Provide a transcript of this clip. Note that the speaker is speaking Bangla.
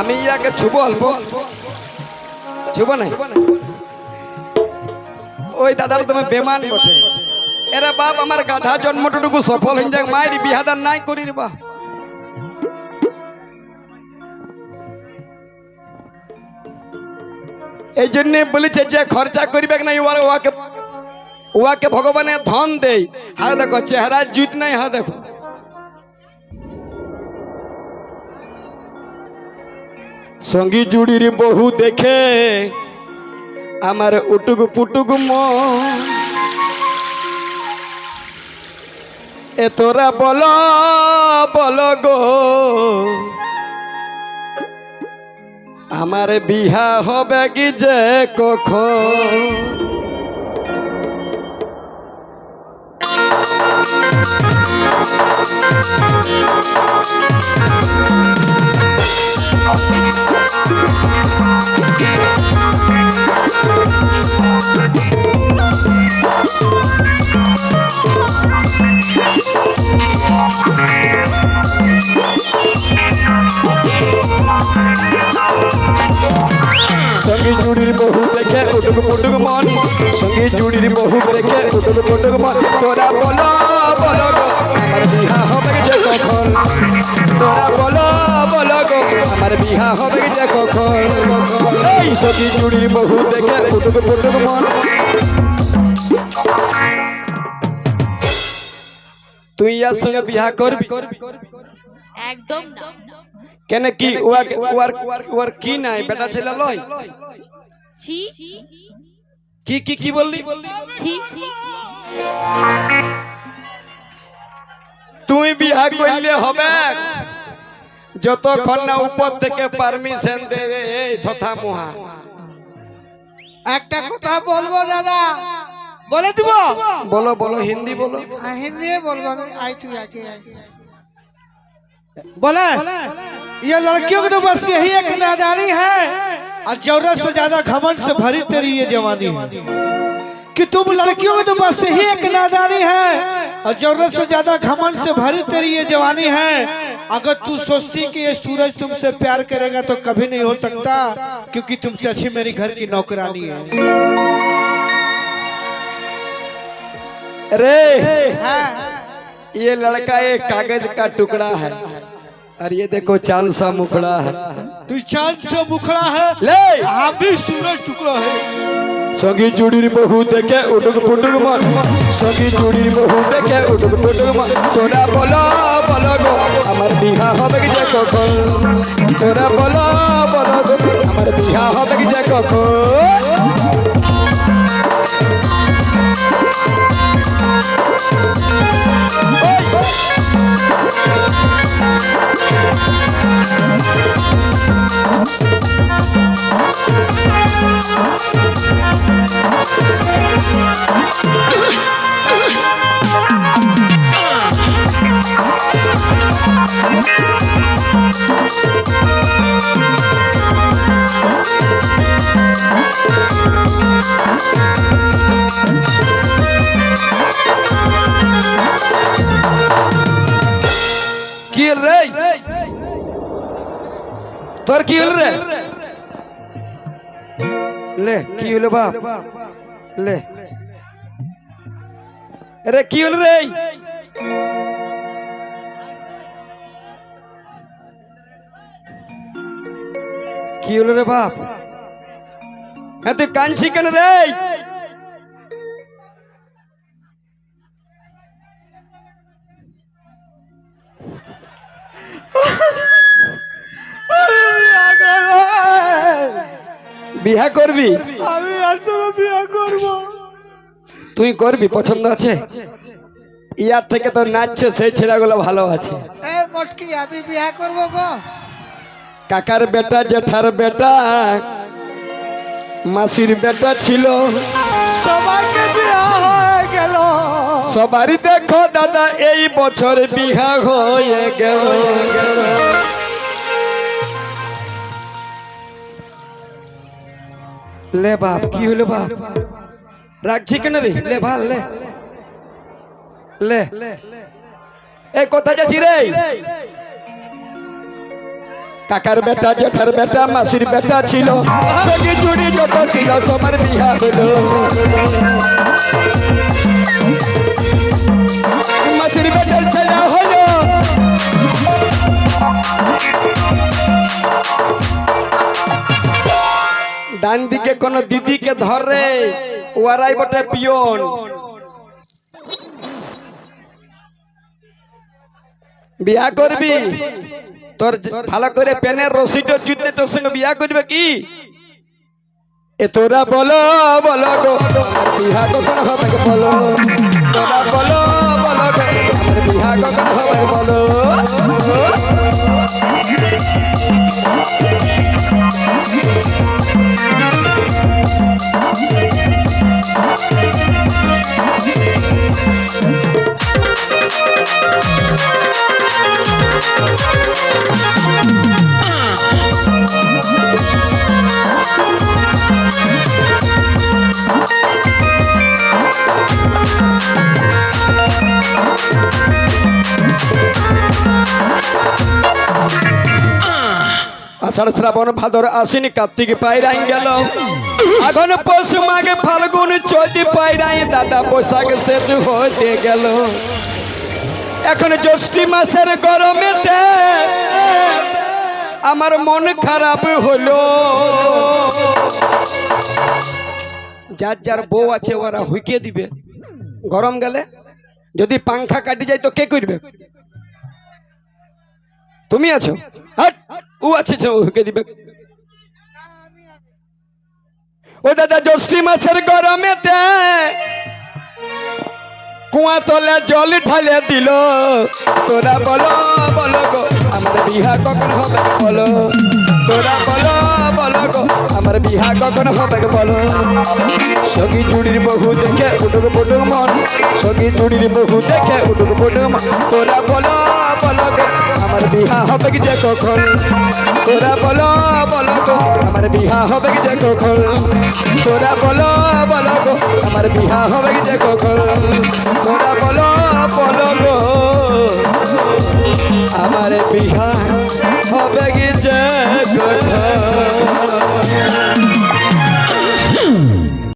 আমি ইয়াকে ছুব অল্প ছুব নাই? ওই দাদার তুমি বেমান বটে। এরা বাপ আমার গাধা জন্মটুকু সফল হয়ে যাক, মায়ের বিহাদার নাই করি বা এই জন্য বলেছে যে খরচা করবে না ওরা ওয়াকে ওয়াকে ভগবানের ধন দেই। হ্যাঁ দেখো চেহারা জুত নাই হ্যাঁ দেখো। সঙ্গী জুড়ির বহু দেখে আমার উটুক পুটুক মন। এ তোরা বল বল গো। আমার বিহা হবে কি যে কখন? সঙ্গে জুড়ির বহু দেখে উটুক পুটুক মন। সঙ্গে জুড়ির বহু দেখে উটুক পুটুক মন। তোরা বলো বলো আমার বিহা হবে যে কখন? তোরা বলো আমার বিহা হবে যে কখন এই জুড়ির বহু দেখে পুটুক মন। তুই ইয়ার সঙ্গে বিহা করবি? একদম কেন কি ওয়ার ওয়ার ওয়ার কি নাই বেটা ছেলে লয়? ছি। কি কি কি বললি? ছি। ছি তুই বিহা করলে হবে? যতক্ষণ না উপর থেকে পারমিশন দে এই তথা মুহা একটা কথা বলবো দাদা বলে দিব বলো বলো হিন্দি বলো हाँ, हिंदी में बोल रहा मैं आई तू आके आई बोले ये लड़कियों की तो बस यही एक नादानी है और जरूरत से ज्यादा घमंड से भरी तेरी ये जवानी है कि तुम लड़कियों में तो बस यही एक नादानी है और ज़रूरत से ज़्यादा घमंड से भरी तेरी ये जवानी है। अगर तू सोचती कि ये सूरज तुमसे प्यार करेगा तो कभी नहीं हो सकता क्योंकि तुमसे अच्छी मेरी घर की नौकरानी है। रे हाँ। ये लड़का एक कागज़ का टुकड़ा है और ये देखो चाँद सा मुखड़ा है। तू चाँद से मुखड़ा है ले! हम भी सूरज टुकड़ा है। সঙ্গী জুড়ির বহু দেখে উটুক পুটুক মন। সঙ্গী জুড়ির বহু দেখে উটুক পুটুক মন। তোরা বলো বলো গো, আমার বিহা হবে কি যে কখন? তোরা বলো বলো গো, আমার বিহা হবে কি যে কখন? তোর কি হল রে? লে কি হলো বাপ? লে। রে কি হল রে? কি হলো রে বাপ? হ্যাঁ তুই কানছি কেন রে? বিহা করবি? আমি তোকে বিয়ে করব। তুই করবি? পছন্দ আছে? ইয়ার থেকে তো নাচছে সেই ছেলেগুলো ভালো আছে। এ মটকি আমি বিয়ে করব গো। কাকার বেটা জেঠার বেটা মাসির বেটা ছিল। সবাইকে বিয়ে হয়ে গেল। সবারই দেখো দাদা এই বছর বিহা হয়ে গেল। লে বাপ, কি হলো বাপ? রাখছি কেন রে? লে ভালো, লে। লে এই কোথায় যাচ্ছি রে? কাকার বেটা, জেঠার বেটা, মাসির বেটা ছিল। সঙ্গে জুড়ি যত ছিল, সবার বিহা হলো মাসির বেটার ছেলে হলো ডান দিকে কোন দিদিকে ধরে ওয়ারাই বটে পিয়ন। বিয়া করবি? তোর ভালো করে পেনের রসিটা জুটলে তোর সঙ্গে বিয়া করবে কি? এ তোরা বলো বলো গো। বিহা কখন হবে বলো? তোরা বলো বলো গো। বিহা কখন হবে বলো? আষাঢ় শ্রাবণ ভাদর আশ্বিন কার্তিক পায়রাই গেল। এখন পশু মাগে ফাল্গুন চৈতি পায়রাই দাদা পোশাক শেষ হতে গেল। এখন জ্যৈষ্ঠী মাসের গরমেতে আমার মন খারাপ হলো যার যার বউ আছে ওরা হুইকে দিবে। গরম গেলে যদি পাংখা কাটি যায় তো কে করবে তুমি আছো? হাট, ও আছে যে ও হুকে দিবে? ও দাদা জ্যোষ্ঠী মাসের গরমেতে কুয়া তলে জল ঢালে দিল। তোরা বলো বলো গো আমার বিহা কখন হবে বলো? তোরা বলো বলো গো আমার বিহা কখন হবে বলো। সগি জুড়ির বহু দেখে উঠুক পুটুক মন। সগি জুড়ির বহু দেখে উঠুক পুটুক মন। তোরা বলো বলো আমার বিহা হবে কি যে কখন? তোরা বলো বলো গো, আমার বিহা হবে কি যে কখন? তোরা বলো বলো গো, আমার বিহা হবে কি যে কখন?